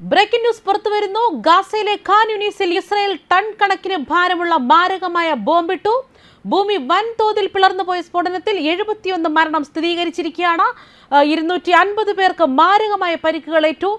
Breaking news പുറത്തുവരുന്നു. ഗാസയിലെ Khan യൂണീസിൽ Israel ton കണക്കിന് ഭാരമുള്ള മാരകമായ ബോംബിട്ടു. ഭൂമി വൻതോതിൽ പിളർന്നുപോയ സ്ഫോടനത്തിൽ എഴുപത്തിയൊന്ന് മരണം സ്ഥിരീകരിച്ചിരിക്കുകയാണ്. ഇരുന്നൂറ്റി അൻപത് പേർക്ക് മാരകമായ പരിക്കുകൾ ഏറ്റു.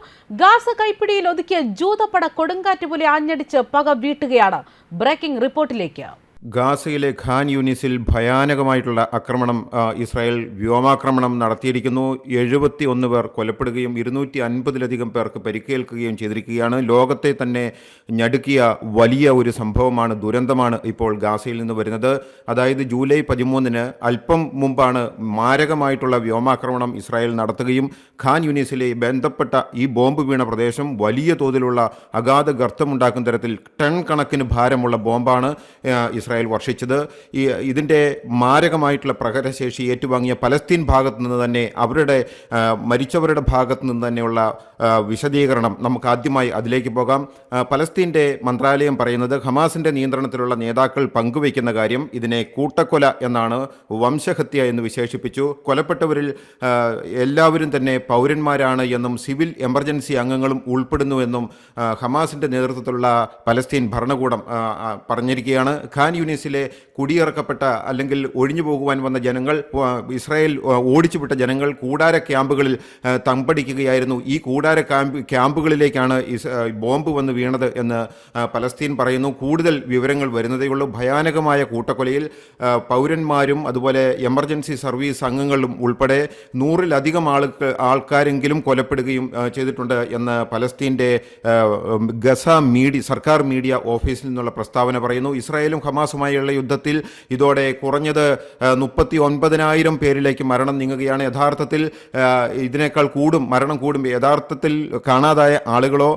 ഗാസ കൈപ്പിടിയിൽ ഒതുക്കിയ ജൂതപ്പട കൊടുങ്കാറ്റ് പോലെ ആഞ്ഞടിച്ച് പക വീട്ടുകയാണ്. ബ്രേക്കിംഗ് റിപ്പോർട്ടിലേക്ക്. ഗാസയിലെ ഖാൻ യൂണിസിൽ ഭയാനകമായിട്ടുള്ള ആക്രമണം ഇസ്രായേൽ വ്യോമാക്രമണം നടത്തിയിരിക്കുന്നു. എഴുപത്തി ഒന്ന് പേർ കൊല്ലപ്പെടുകയും ഇരുന്നൂറ്റി അൻപതിലധികം പേർക്ക് പരിക്കേൽക്കുകയും ചെയ്തിരിക്കുകയാണ്. ലോകത്തെ തന്നെ ഞടുക്കിയ വലിയ ഒരു സംഭവമാണ് ദുരന്തമാണ് ഇപ്പോൾ ഗാസയിൽ നിന്ന് വരുന്നത്. അതായത് ജൂലൈ പതിമൂന്നിന് അല്പം മുമ്പാണ് മാരകമായിട്ടുള്ള വ്യോമാക്രമണം ഇസ്രായേൽ നടത്തുകയും ഖാൻ യൂണിസിലെ ബന്ധപ്പെട്ട ഈ ബോംബ് വീണ പ്രദേശം വലിയ തോതിലുള്ള അഗാധ ഗർത്തമുണ്ടാക്കുന്ന തരത്തിൽ ടൺ കണക്കിന് ഭാരമുള്ള ബോംബാണ് ആ, ഇസ്രായേൽ വർഷിച്ചത്. ഈ ഇതിന്റെ മാരകമായിട്ടുള്ള പ്രഹരശേഷി ഏറ്റുവാങ്ങിയ പലസ്തീൻ ഭാഗത്തു നിന്ന് തന്നെ അവരുടെ മരിച്ചവരുടെ ഭാഗത്തു നിന്ന് തന്നെയുള്ള വിശദീകരണം നമുക്ക് ആദ്യമായി അതിലേക്ക് പോകാം. പലസ്തീന്റെ മന്ത്രാലയം പറയുന്നത് ഹമാസിന്റെ നിയന്ത്രണത്തിലുള്ള നേതാക്കൾ പങ്കുവയ്ക്കുന്ന കാര്യം ഇതിനെ കൂട്ടക്കൊല എന്നാണ് വംശഹത്യ എന്ന് വിശേഷിപ്പിച്ചു. കൊലപ്പെട്ടവരിൽ എല്ലാവരും തന്നെ പൗരന്മാരാണ് എന്നും സിവിൽ എമർജൻസി അംഗങ്ങളും ഉൾപ്പെടുന്നുവെന്നും ഹമാസിന്റെ നേതൃത്വത്തിലുള്ള പലസ്തീൻ ഭരണകൂടം പറഞ്ഞിരിക്കുകയാണ്. ഖാൻ യൂണിസിലെ കുടിയിറക്കപ്പെട്ട അല്ലെങ്കിൽ ഒഴിഞ്ഞു പോകുവാൻ വന്ന ജനങ്ങൾ ഇസ്രായേൽ ഓടിച്ചുവിട്ട ജനങ്ങൾ കൂടാര ക്യാമ്പുകളിൽ തമ്പടിക്കുകയായിരുന്നു. ഈ കൂടാര ക്യാമ്പ് ക്യാമ്പുകളിലേക്കാണ് ബോംബ് വന്ന് വീണത് എന്ന് പലസ്തീൻ പറയുന്നു. കൂടുതൽ വിവരങ്ങൾ വരുന്നതേയുള്ളൂ ഭയാനകമായ കൂട്ടക്കൊലയിൽ പൗരന്മാരും അതുപോലെ എമർജൻസി സർവീസ് അംഗങ്ങളും ഉൾപ്പെടെ നൂറിലധികം ആൾക്ക് ആൾക്കാരെങ്കിലും കൊലപ്പെടുകയും ചെയ്തിട്ടുണ്ട് എന്ന് പലസ്തീന്റെ ഗസ മീഡിയ സർക്കാർ മീഡിയ ഓഫീസിൽ നിന്നുള്ള പ്രസ്താവന പറയുന്നു. ഇസ്രായേലും ഹമാസുമായുള്ള യുദ്ധത്തിൽ ഇതോടെ കുറഞ്ഞത് മുപ്പത്തി ഒൻപതിനായിരം പേരിലേക്ക് മരണം നീങ്ങുകയാണ്. യഥാർത്ഥത്തിൽ ഇതിനേക്കാൾ കൂടും മരണം കൂടും യഥാർത്ഥത്തിൽ കാണാതായ ആളുകളോ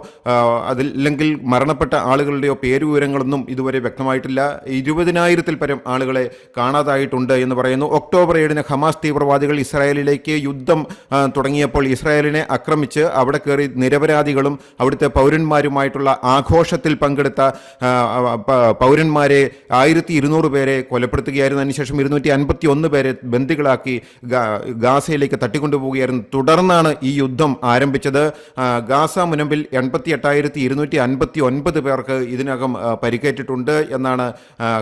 അതിൽ അല്ലെങ്കിൽ മരണപ്പെട്ട ആളുകളുടെയോ പേരുവിവരങ്ങളൊന്നും ഇതുവരെ വ്യക്തമായിട്ടില്ല. ഇരുപതിനായിരത്തിൽ പരം ആളുകളെ കാണാതായിട്ടുണ്ട് എന്ന് പറയുന്നു. ഒക്ടോബർ ഏഴിന് ഹമാസ് തീവ്രവാദികൾ ഇസ്രായേലിലേക്ക് യുദ്ധം തുടങ്ങിയപ്പോൾ ഇസ്രായേലിനെ ആക്രമിച്ച് അവിടെ കയറി നിരപരാധികളും അവിടുത്തെ പൗരന്മാരുമായിട്ടുള്ള ആഘോഷത്തിൽ പങ്കെടുത്ത പൗരന്മാരെ ആയിരത്തി ഇരുന്നൂറ് പേരെ കൊലപ്പെടുത്തുകയായിരുന്നു. അതിനുശേഷം ഇരുന്നൂറ്റി അൻപത്തി ഒന്ന് പേരെ ബന്ദികളാക്കി ഗാസയിലേക്ക് തട്ടിക്കൊണ്ടുപോവുകയായിരുന്നു. തുടർന്നാണ് ഈ യുദ്ധം ആരംഭിച്ചത്. ഗാസ മുനമ്പിൽ എൺപത്തി എട്ടായിരത്തി ഇരുന്നൂറ്റി അൻപത്തി ഒൻപത് പേർക്ക് ഇതിനകം പരിക്കേറ്റിട്ടുണ്ട് എന്നാണ്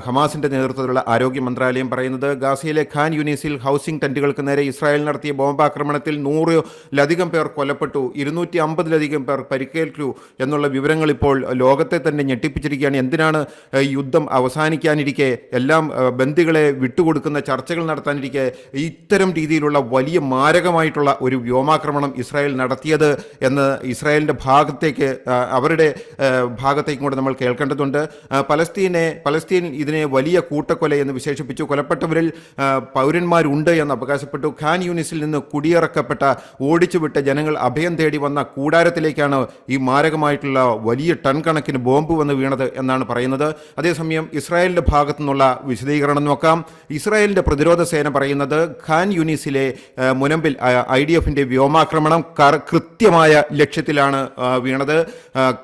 ഹമാസിന്റെ നേതൃത്വത്തിലുള്ള ആരോഗ്യ മന്ത്രാലയം പറയുന്നത്. ഗാസയിലെ ഖാൻ യൂണിസിൽ ഹൗസിംഗ് ടെന്റുകൾക്ക് നേരെ ഇസ്രായേൽ നടത്തിയ ബോംബാക്രമണത്തിൽ നൂറിലധികം പേർ കൊല്ലപ്പെട്ടു ഇരുന്നൂറ്റി അമ്പതിലധികം പേർ പരിക്കേറ്റു എന്നുള്ള വിവരങ്ങൾ ഇപ്പോൾ ലോകത്തെ തന്നെ ഞെട്ടിപ്പിച്ചിരിക്കുകയാണ്. എന്തിനാണ് യുദ്ധം ഈ യുദ്ധം എല്ലാം ബന്ദികളെ വിട്ടുകൊടുക്കുന്ന ചർച്ചകൾ നടത്താനിരിക്കെ ഇത്തരം രീതിയിലുള്ള വലിയ മാരകമായിട്ടുള്ള ഒരു വ്യോമാക്രമണം ഇസ്രായേൽ നടത്തിയത് എന്ന് ഇസ്രായേലിന്റെ ഭാഗത്തേക്ക് അവരുടെ ഭാഗത്തേക്കും കൂടെ നമ്മൾ കേൾക്കേണ്ടതുണ്ട്. പലസ്തീനെ പലസ്തീൻ ഇതിനെ വലിയ കൂട്ടക്കൊല എന്ന് വിശേഷിപ്പിച്ചു. കൊലപ്പെട്ടവരിൽ പൗരന്മാരുണ്ട് എന്ന് അവകാശപ്പെട്ടു. ഖാൻ യൂണിസിൽ നിന്ന് കുടിയിറക്കപ്പെട്ട ഓടിച്ചുവിട്ട ജനങ്ങൾ അഭയം തേടി വന്ന കൂടാരത്തിലേക്കാണ് ഈ മാരകമായിട്ടുള്ള വലിയ ടൺ കണക്കിന് ബോംബ് വന്ന് വീണത് എന്നാണ് പറയുന്നത്. അതേസമയം ഇസ്രായേലിന്റെ ഭാഗത്തു നിന്നുള്ള വിശദീകരണം നോക്കാം ഇസ്രായേലിന്റെ പ്രതിരോധ സേന പറയുന്നത് ഖാൻ യൂണിസിലെ മുനമ്പിൽ ഐ ഡി എഫിന്റെ വ്യോമാക്രമണം കൃത്യമായ ലക്ഷ്യത്തിലാണ് വീണത്.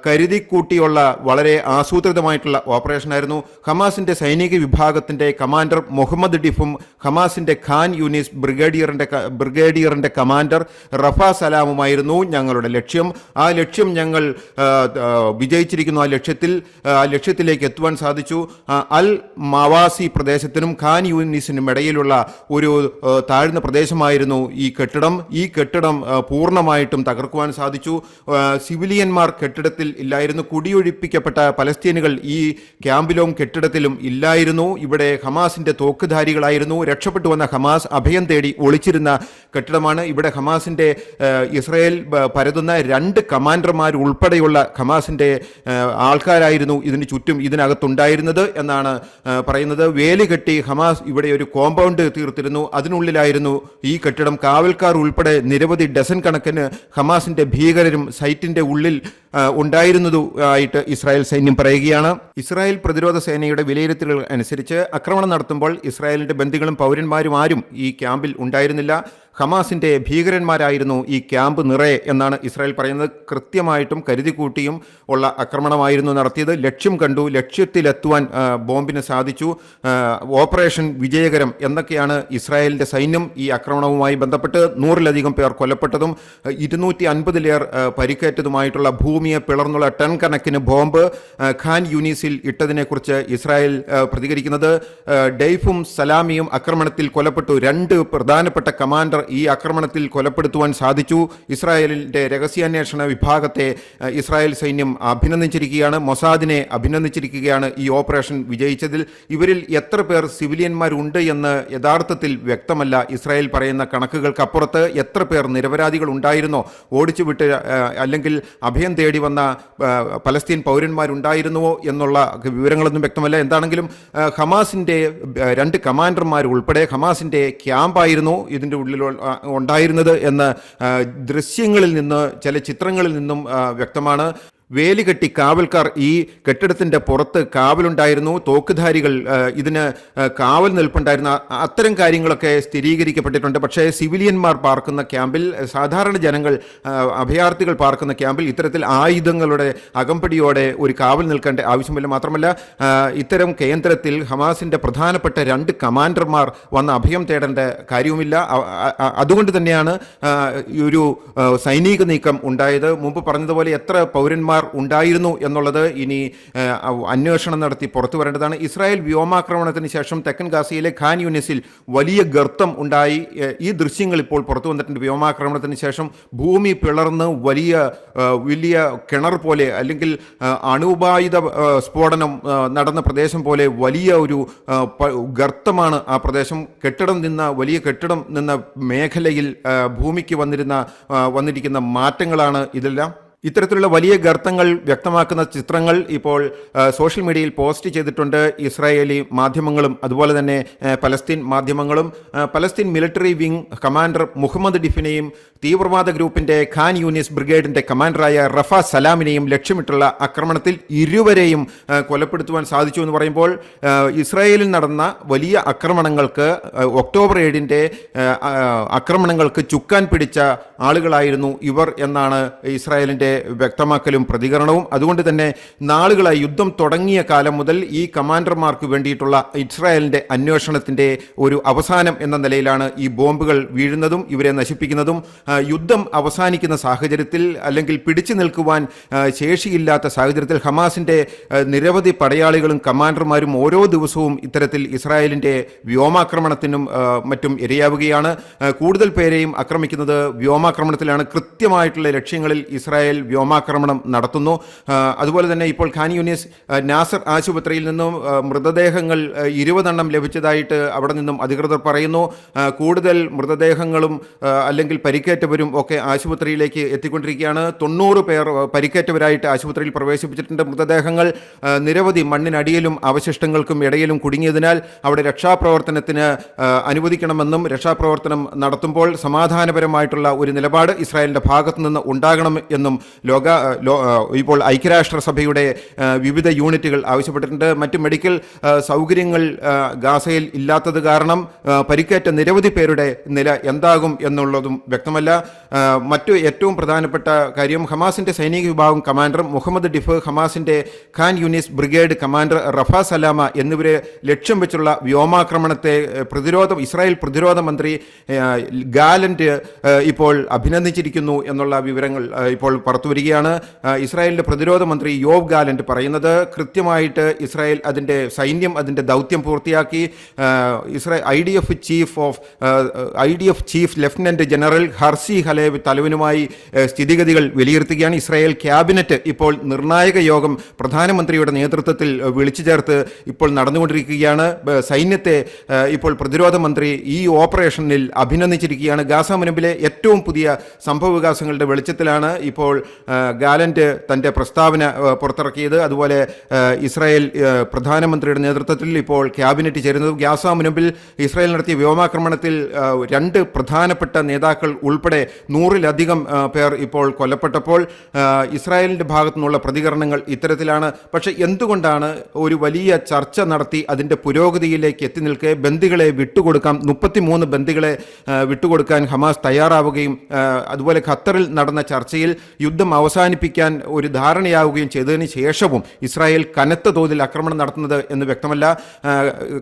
കരുതി കരുതിക്കൂട്ടിയുള്ള വളരെ ആസൂത്രിതമായിട്ടുള്ള ഓപ്പറേഷനായിരുന്നു. ഹമാസിന്റെ സൈനിക വിഭാഗത്തിന്റെ കമാൻഡർ മുഹമ്മദ് ഡിഫും ഹമാസിന്റെ ഖാൻ യൂനിസ് ബ്രിഗേഡിയറിന്റെ ബ്രിഗേഡിയറിന്റെ കമാൻഡർ റഫ സലാമുമായിരുന്നു ഞങ്ങളുടെ ലക്ഷ്യം. ആ ലക്ഷ്യം ഞങ്ങൾ വിജയിച്ചിരിക്കുന്നു. ആ ലക്ഷ്യത്തിൽ ആ ലക്ഷ്യത്തിലേക്ക് എത്തുവാൻ സാധിച്ചു. ആ, അൽ മവാസി പ്രദേശത്തിനും ഖാൻ യൂനിസിനും ഇടയിലുള്ള ഒരു താഴ്ന്ന പ്രദേശമായിരുന്നു ഈ കെട്ടിടം. ഈ കെട്ടിടം പൂർണമായിട്ടും തകർക്കുവാൻ സാധിച്ചു. സിവിലിയന്മാർ കെട്ടിടത്തിൽ ഇല്ലായിരുന്നു. കുടിയൊഴിപ്പിക്കപ്പെട്ട പലസ്തീനുകൾ ഈ ക്യാമ്പിലും കെട്ടിടത്തിലും ഇല്ലായിരുന്നു. ഇവിടെ ഹമാസിന്റെ തോക്കുധാരികളായിരുന്നു. രക്ഷപ്പെട്ടു വന്ന ഹമാസ് അഭയം തേടി ഒളിച്ചിരുന്ന കെട്ടിടമാണ്. ഇവിടെ ഹമാസിന്റെ ഇസ്രയേൽ പരതുന്ന രണ്ട് കമാൻഡർമാർ ഉൾപ്പെടെയുള്ള ഹമാസിന്റെ ആൾക്കാരായിരുന്നു ഇതിന് ചുറ്റും ഇതിനകത്തുണ്ടായിരുന്നത് എന്നാണ് പറയുന്നത് വേലി കെട്ടി ഹമാസ് ഇവിടെ ഒരു കോമ്പൗണ്ട് തീർത്തിരുന്നു. അതിനുള്ളിലായിരുന്നു ഈ കെട്ടിടം. കാവൽക്കാർ ഉൾപ്പെടെ നിരവധി ഡസൻ കണക്കിന് ഹമാസിന്റെ ഭീകരരും സൈറ്റിന്റെ ഉള്ളിൽ ഉണ്ടായിരുന്നതു ആയിട്ട് ഇസ്രായേൽ സൈന്യം പറയുകയാണ്. ഇസ്രായേൽ പ്രതിരോധ സേനയുടെ വിലയിരുത്തലുകൾ അനുസരിച്ച് ആക്രമണം നടത്തുമ്പോൾ ഇസ്രായേലിന്റെ ബന്ദികളും പൗരന്മാരും ആരും ഈ ക്യാമ്പിൽ ഉണ്ടായിരുന്നില്ല. ഹമാസിന്റെ ഭീകരന്മാരായിരുന്നു ഈ ക്യാമ്പ് നിറയെ എന്നാണ് ഇസ്രായേൽ പറയുന്നത്. കൃത്യമായിട്ടും കരുതിക്കൂട്ടിയും ഉള്ള ആക്രമണമായിരുന്നു നടത്തിയത്. ലക്ഷ്യം കണ്ടു ലക്ഷ്യത്തിലെത്തുവാൻ ബോംബിന് സാധിച്ചു. ഓപ്പറേഷൻ വിജയകരം എന്നൊക്കെയാണ് ഇസ്രായേലിന്റെ സൈന്യം ഈ ആക്രമണവുമായി ബന്ധപ്പെട്ട് നൂറിലധികം പേർ കൊല്ലപ്പെട്ടതും ഇരുന്നൂറ്റി അൻപതിലേർ പരിക്കേറ്റതുമായിട്ടുള്ള ഭൂമി ഭൂമിയെ പിളർന്നുള്ള ടൺ കണക്കിന് ബോംബ് ഖാൻ യൂനീസിൽ ഇട്ടതിനെക്കുറിച്ച് ഇസ്രായേൽ പ്രതികരിക്കുന്നത്. ഡെയ്ഫും സലാമിയും ആക്രമണത്തിൽ കൊലപ്പെട്ടു. രണ്ട് പ്രധാനപ്പെട്ട കമാൻഡർ ഈ ആക്രമണത്തിൽ കൊലപ്പെടുത്തുവാൻ സാധിച്ചു. ഇസ്രായേലിന്റെ രഹസ്യാന്വേഷണ വിഭാഗത്തെ ഇസ്രായേൽ സൈന്യം അഭിനന്ദിച്ചിരിക്കുകയാണ്. മൊസാദിനെ അഭിനന്ദിച്ചിരിക്കുകയാണ് ഈ ഓപ്പറേഷൻ വിജയിച്ചതിൽ. ഇവരിൽ എത്ര പേർ സിവിലിയന്മാരുണ്ട് എന്ന് യഥാർത്ഥത്തിൽ വ്യക്തമല്ല. ഇസ്രായേൽ പറയുന്ന കണക്കുകൾക്കപ്പുറത്ത് എത്ര പേർ നിരപരാധികൾ ഉണ്ടായിരുന്നോ ഓടിച്ചുവിട്ട് അല്ലെങ്കിൽ അഭയം തേടി വന്ന ആ, പലസ്തീൻ പൗരന്മാരുണ്ടായിരുന്നുവോ എന്നുള്ള വിവരങ്ങളൊന്നും വ്യക്തമല്ല. എന്താണെങ്കിലും ഹമാസിന്റെ രണ്ട് കമാൻഡർമാർ ഉൾപ്പെടെ ഹമാസിന്റെ ക്യാമ്പായിരുന്നു ഇതിന്റെ ഉള്ളിൽ ഉണ്ടായിരുന്നത് എന്ന് ദൃശ്യങ്ങളിൽ നിന്ന് ചില ചിത്രങ്ങളിൽ നിന്നും വ്യക്തമാണ്. വേലി കെട്ടി കാവൽക്കാർ ഈ കെട്ടിടത്തിന്റെ പുറത്ത് കാവലുണ്ടായിരുന്നു. തോക്കുധാരികൾ ഇതിന് കാവൽ നിൽപ്പുണ്ടായിരുന്ന. അത്തരം കാര്യങ്ങളൊക്കെ സ്ഥിരീകരിക്കപ്പെട്ടിട്ടുണ്ട്. പക്ഷേ സിവിലിയന്മാർ പാർക്കുന്ന ക്യാമ്പിൽ സാധാരണ ജനങ്ങൾ അഭയാർത്ഥികൾ പാർക്കുന്ന ക്യാമ്പിൽ ഇത്തരത്തിൽ ആയുധങ്ങളുടെ അകമ്പടിയോടെ ഒരു കാവൽ നിൽക്കേണ്ട ആവശ്യമില്ല. മാത്രമല്ല ഇത്തരം കേന്ദ്രത്തിൽ ഹമാസിന്റെ പ്രധാനപ്പെട്ട രണ്ട് കമാൻഡർമാർ വന്ന് അഭയം തേടേണ്ട കാര്യവുമില്ല. അതുകൊണ്ട് തന്നെയാണ് ഒരു സൈനിക നീക്കം ഉണ്ടായത്. മുമ്പ് പറഞ്ഞതുപോലെ എത്ര പൗരന്മാർ ഉണ്ടായിരുന്നു എന്നുള്ളത് ഇനി അന്വേഷണം നടത്തി പുറത്തു വരേണ്ടതാണ്. ഇസ്രായേൽ വ്യോമാക്രമണത്തിന് ശേഷം തെക്കൻ ഗാസയിലെ ഖാൻ യൂനിസിൽ വലിയ ഗർത്തം ഉണ്ടായി. ഈ ദൃശ്യങ്ങൾ ഇപ്പോൾ പുറത്തു വന്നിട്ടുണ്ട്. വ്യോമാക്രമണത്തിന് ശേഷം ഭൂമി പിളർന്ന് വലിയ വലിയ കിണർ പോലെ അല്ലെങ്കിൽ അണുബായുധ സ്ഫോടനം നടന്ന പ്രദേശം പോലെ വലിയ ഒരു ഗർത്തമാണ് ആ പ്രദേശം. കെട്ടിടം നിന്ന വലിയ കെട്ടിടം നിന്ന മേഖലയിൽ ഭൂമിക്ക് വന്നിരുന്ന വന്നിരിക്കുന്ന മാറ്റങ്ങളാണ് ഇതെല്ലാം. ഇത്തരത്തിലുള്ള വലിയ ഗർത്തങ്ങൾ വ്യക്തമാക്കുന്ന ചിത്രങ്ങൾ ഇപ്പോൾ സോഷ്യൽ മീഡിയയിൽ പോസ്റ്റ് ചെയ്തിട്ടുണ്ട്. ഇസ്രായേലി മാധ്യമങ്ങളും അതുപോലെ തന്നെ പലസ്തീൻ മാധ്യമങ്ങളും. Palestine military wing commander Mohammed ഡിഫിനെയും തീവ്രവാദ ഗ്രൂപ്പിന്റെ ഖാൻ യൂനിസ് ബ്രിഗേഡിന്റെ കമാൻഡറായ റഫ സലാമിനെയും ലക്ഷ്യമിട്ടുള്ള ആക്രമണത്തിൽ ഇരുവരെയും കൊലപ്പെടുത്തുവാൻ സാധിച്ചു എന്ന് പറയുമ്പോൾ ഇസ്രായേലിൽ നടന്ന വലിയ ആക്രമണങ്ങൾക്ക് ഒക്ടോബർ ഏഴിന്റെ ആക്രമണങ്ങൾക്ക് ചുക്കാൻ പിടിച്ച ആളുകളായിരുന്നു ഇവർ എന്നാണ് ഇസ്രായേലിന്റെ വ്യക്തമാക്കലും പ്രതികരണവും. അതുകൊണ്ട് തന്നെ നാളുകളായി യുദ്ധം തുടങ്ങിയ കാലം മുതൽ ഈ കമാൻഡർമാർക്ക് വേണ്ടിയിട്ടുള്ള ഇസ്രായേലിന്റെ അന്വേഷണത്തിന്റെ ഒരു അവസാനം എന്ന നിലയിലാണ് ഈ ബോംബുകൾ വീഴുന്നതും ഇവരെ നശിപ്പിക്കുന്നതും. യുദ്ധം അവസാനിക്കുന്ന സാഹചര്യത്തിൽ അല്ലെങ്കിൽ പിടിച്ചു നിൽക്കുവാൻ ശേഷിയില്ലാത്ത സാഹചര്യത്തിൽ ഹമാസിന്റെ നിരവധി പടയാളികളും കമാൻഡർമാരും ഓരോ ദിവസവും ഇത്തരത്തിൽ ഇസ്രായേലിന്റെ വ്യോമാക്രമണത്തിനും മറ്റും ഇരയാവുകയാണ്. കൂടുതൽ പേരെയും ആക്രമിക്കുന്നത് വ്യോമാക്രമണത്തിലാണ്. കൃത്യമായിട്ടുള്ള ലക്ഷ്യങ്ങളിൽ ഇസ്രായേൽ വ്യോമാക്രമണം നടത്തുന്നു. അതുപോലെ തന്നെ ഇപ്പോൾ ഖാൻ യൂനിസ് നാസർ ആശുപത്രിയിൽ നിന്നും മൃതദേഹങ്ങൾ ഇരുപതെണ്ണം ലഭിച്ചതായിട്ട് അവിടെ നിന്നും അധികൃതർ പറയുന്നു. കൂടുതൽ മൃതദേഹങ്ങളും അല്ലെങ്കിൽ പരിക്കേറ്റവരും ഒക്കെ ആശുപത്രിയിലേക്ക് എത്തിക്കൊണ്ടിരിക്കുകയാണ്. തൊണ്ണൂറ് പേർ പരിക്കേറ്റവരായിട്ട് ആശുപത്രിയിൽ പ്രവേശിപ്പിച്ചിട്ടുണ്ട് മൃതദേഹങ്ങൾ. നിരവധി മണ്ണിനടിയിലും അവശിഷ്ടങ്ങൾക്കും ഇടയിലും കുടുങ്ങിയതിനാൽ അവിടെ രക്ഷാപ്രവർത്തനത്തിന് അനുവദിക്കണമെന്നും രക്ഷാപ്രവർത്തനം നടത്തുമ്പോൾ സമാധാനപരമായിട്ടുള്ള ഒരു നിലപാട് ഇസ്രായേലിന്റെ ഭാഗത്തു നിന്ന് ഉണ്ടാകണം എന്നും ലോക ഇപ്പോൾ ഐക്യരാഷ്ട്രസഭയുടെ സഭയുടെ വിവിധ യൂണിറ്റുകൾ ആവശ്യപ്പെട്ടിട്ടുണ്ട്. മറ്റ് മെഡിക്കൽ സൗകര്യങ്ങൾ ഗാസയിൽ ഇല്ലാത്തത് കാരണം പരിക്കേറ്റ നിരവധി പേരുടെ നില എന്താകും എന്നുള്ളതും വ്യക്തമല്ല. മറ്റു ഏറ്റവും പ്രധാനപ്പെട്ട കാര്യം ഹമാസിന്റെ സൈനിക വിഭാഗം കമാൻഡർ മുഹമ്മദ് ഡിഫ് ഹമാസിന്റെ Khan Younis brigade commander Rafa Salama എന്നിവരെ ലക്ഷ്യം വെച്ചുള്ള വ്യോമാക്രമണത്തെ പ്രതിരോധം ഇസ്രായേൽ പ്രതിരോധ മന്ത്രി ഗാലന്റ് ഇപ്പോൾ അഭിനന്ദിച്ചിരിക്കുന്നു എന്നുള്ള വിവരങ്ങൾ ഇപ്പോൾ പുറത്തു വരികയാണ്. ഏഹ്, ഇസ്രായേലിന്റെ പ്രതിരോധ മന്ത്രി യോവ് ഗാലന്റ് പറയുന്നത് കൃത്യമായിട്ട് ഇസ്രായേൽ അതിന്റെ സൈന്യം അതിന്റെ ദൗത്യം പൂർത്തിയാക്കി. Israel I D F chief of I D F chief lieutenant general Herzi Halevi തലവനുമായി സ്ഥിതിഗതികൾ വിലയിരുത്തുകയാണ് ഇസ്രായേൽ ക്യാബിനറ്റ്. ഇപ്പോൾ നിർണായക യോഗം പ്രധാനമന്ത്രിയുടെ നേതൃത്വത്തിൽ വിളിച്ചു ചേർത്ത് ഇപ്പോൾ നടന്നുകൊണ്ടിരിക്കുകയാണ്. സൈന്യത്തെ ഇപ്പോൾ പ്രതിരോധ മന്ത്രി ഈ ഓപ്പറേഷനിൽ അഭിനന്ദിച്ചിരിക്കുകയാണ്. ഗാസ മുനമ്പിലെ ഏറ്റവും പുതിയ സംഭവ വികാസങ്ങളുടെ വെളിച്ചത്തിലാണ് ഇപ്പോൾ ഗാലന്റ് തന്റെ പ്രസ്താവന പുറത്തിറക്കിയത്. അതുപോലെ ഇസ്രായേൽ പ്രധാനമന്ത്രിയുടെ നേതൃത്വത്തിൽ ഇപ്പോൾ ക്യാബിനറ്റ് ചേരുന്നത് ഗാസ മുനമ്പിൽ ഇസ്രായേൽ നടത്തിയ വ്യോമാക്രമണത്തിൽ രണ്ട് പ്രധാനപ്പെട്ട നേതാക്കൾ ഉൾപ്പെടെ നൂറിലധികം പേർ ഇപ്പോൾ കൊല്ലപ്പെട്ടപ്പോൾ ഇസ്രായേലിന്റെ ഭാഗത്തു നിന്നുള്ള പ്രതികരണങ്ങൾ ഇത്തരത്തിലാണ്. പക്ഷേ എന്തുകൊണ്ടാണ് ഒരു വലിയ ചർച്ച നടത്തി അതിന്റെ പുരോഗതിയിലേക്ക് എത്തി നിൽക്കെ? ബന്ദികളെ വിട്ടുകൊടുക്കാം മുപ്പത്തിമൂന്ന് ബന്ദികളെ വിട്ടുകൊടുക്കാൻ ഹമാസ് തയ്യാറാവുകയും അതുപോലെ ഖത്തറിൽ നടന്ന ചർച്ചയിൽ യുദ്ധം അവസാനിപ്പിക്കാൻ ഒരു ധാരണയാവുകയും ചെയ്തതിന് ശേഷവും ഇസ്രായേൽ കനത്ത തോതിൽ ആക്രമണം നടത്തുന്നത് എന്ന് വ്യക്തമല്ല.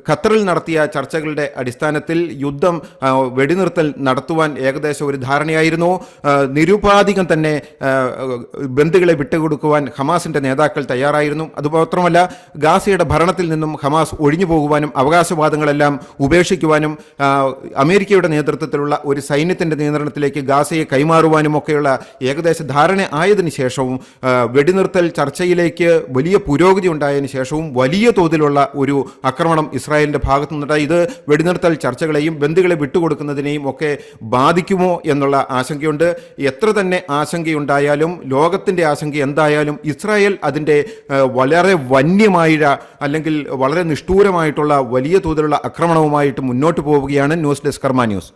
ഖത്തറിൽ നടത്തിയ ചർച്ചകളുടെ അടിസ്ഥാനത്തിൽ യുദ്ധം വെടിനിർത്തൽ നടത്തുവാൻ ഏകദേശം ഒരു ധാരണയായിരുന്നു. ആ, നിരുപാധികം തന്നെ ബന്ധുക്കളെ വിട്ടുകൊടുക്കുവാൻ ഹമാസിന്റെ നേതാക്കൾ തയ്യാറായിരുന്നു. അതുമാത്രമല്ല ഗാസയുടെ ഭരണത്തിൽ നിന്നും ഹമാസ് ഒഴിഞ്ഞു പോകുവാനും അവകാശവാദങ്ങളെല്ലാം ഉപേക്ഷിക്കുവാനും അമേരിക്കയുടെ നേതൃത്വത്തിലുള്ള ഒരു സൈന്യത്തിന്റെ നിയന്ത്രണത്തിലേക്ക് ഗാസയെ കൈമാറുവാനും ഒക്കെയുള്ള ഏകദേശ ധാരണ ആയതിനു ശേഷവും വെടിനിർത്തൽ ചർച്ചയിലേക്ക് വലിയ പുരോഗതി ഉണ്ടായതിനു ശേഷവും വലിയ തോതിലുള്ള ഒരു ആക്രമണം ഇസ്രായേലിന്റെ ഭാഗത്തു നിന്നുണ്ടായി ഇത് വെടിനിർത്തൽ ചർച്ചകളെയും ബന്ധുക്കളെ വിട്ടുകൊടുക്കുന്നതിനെയും ഒക്കെ ബാധിക്കുമോ എന്നുള്ള ആശങ്കയുണ്ട്. എത്ര തന്നെ ആശങ്കയുണ്ടായാലും ലോകത്തിന്റെ ആശങ്ക എന്തായാലും ഇസ്രായേൽ അതിന്റെ വളരെ വന്യമായ അല്ലെങ്കിൽ വളരെ നിഷ്ഠൂരമായിട്ടുള്ള വലിയ തോതിലുള്ള ആക്രമണവുമായിട്ട് മുന്നോട്ട് പോവുകയാണ് ന്യൂസ് ഡെസ്ക് കർമ്മ ന്യൂസ്.